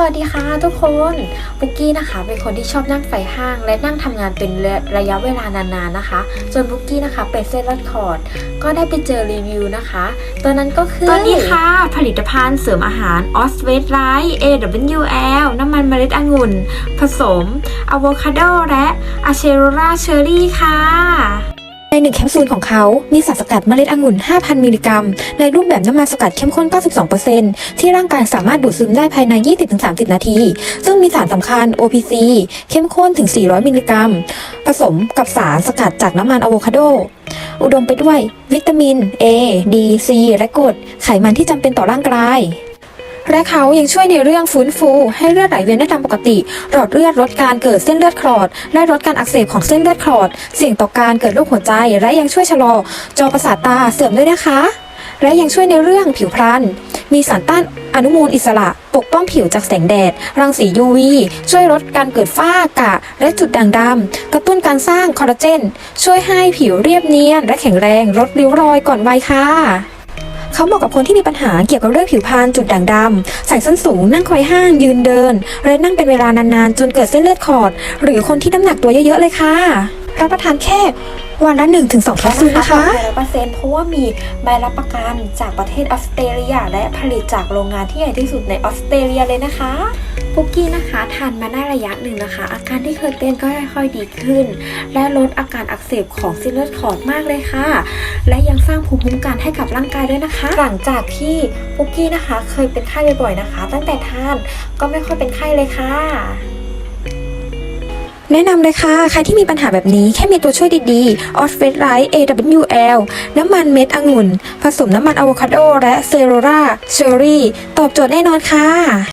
สวัสดีค่ะทุกคนปุกกี้นะคะ เป็นคนที่ชอบนั่งไฟห้าง และนั่งทำงานเป็นระยะเวลานานๆนะคะ จนปุกกี้นะคะเป็นเส้นเลือดขอดก็ได้ไปเจอรีวิวนะคะตัวนั้นก็คือตัวนี้ค่ะ ผลิตภัณฑ์เสริมอาหารออสเวทไ i ท์ AWL น้ำมันเมล็ดองุ่น ผสมอะโวคาโดและอะเชโรราเชอร์รี่ค่ะ ในหนึ่งแคปซูลของเขามีสารสกัดเมล็ดองุ่น 5,000 มิลลิกรัม ในรูปแบบน้ำมันสกัดเข้มข้น 92%ที่ร่างกายสามารถดูดซึมได้ภายใน 20-30 นาที ซึ่งมีสารสำคัญ OPC เข้มข้นถึง 400 มิลลิกรัม ผสมกับสารสกัดจากน้ำมันอะโวคาโด อุดมไปด้วยวิตามิน A D C และกรดไขมันที่จำเป็นต่อร่างกาย และเขายังช่วยในเรื่องฟื้นฟู ให้เลือดไหลเวียนได้ตามปกติ หลอดเลือดลดการเกิดเส้นเลือดคลอด และลดการอักเสบของเส้นเลือดคลอด เสี่ยงต่อการเกิดโรคหัวใจ และยังช่วยชะลอ จอประสาทตาเสื่อมด้วยนะคะ และยังช่วยในเรื่องผิวพรรณมีสารต้านอนุมูลอิสระ ปกป้องผิวจากแสงแดด รังสี UV ช่วยลดการเกิดฝ้ากระและจุดด่างดำกระตุ้นการสร้างคอลลาเจน ช่วยให้ผิวเรียบเนียนและแข็งแรงลดริ้วรอยก่อนวัยค่ะ เขาเหมาะกับคนที่มีปัญหาเกี่ยวกับเรื่องผิวพรรณจุดด่างดำใส่ส้นสูงนั่งคอยห้าง ยืนเดินและนั่งเป็นเวลานานๆ จนเกิดเส้นเลือดขอด หรือคนที่น้ำหนักตัวเยอะๆเลยค่ะ รับประทานแค่วันละ1-2แคปซูลนะคะร้อยเปอร์เซ็นต์เพราะว่ามีใบรับประกันจากประเทศออสเตรเลีย และผลิตจากโรงงานที่ใหญ่ที่สุดในออสเตรเลียเลยนะคะปุกกี้นะคะทานมาได้ระยะหนึ่งนะคะ อาการที่เคยเป็นก็ค่อยๆดีขึ้น และลดอาการอักเสบของเส้นเลือดขอดมากเลยค่ะ และยังสร้างภูมิคุ้มกันให้กับร่างกายด้วยนะคะ หลังจากที่ปุกกี้นะคะ เคยเป็นไข้บ่อยๆนะคะ ตั้งแต่ทานก็ไม่ค่อยเป็นไข้เลยค่ะ แนะนำเลยค่ะ ใครที่มีปัญหาแบบนี้แค่มีตัวช่วยดีๆ o s f e t Light AWL น้ำมันเม็ดองุ่น ผสมน้ำมันอะโวคาโดและเซโรราเชอรี่ ตอบโจทย์แน่นอนค่ะ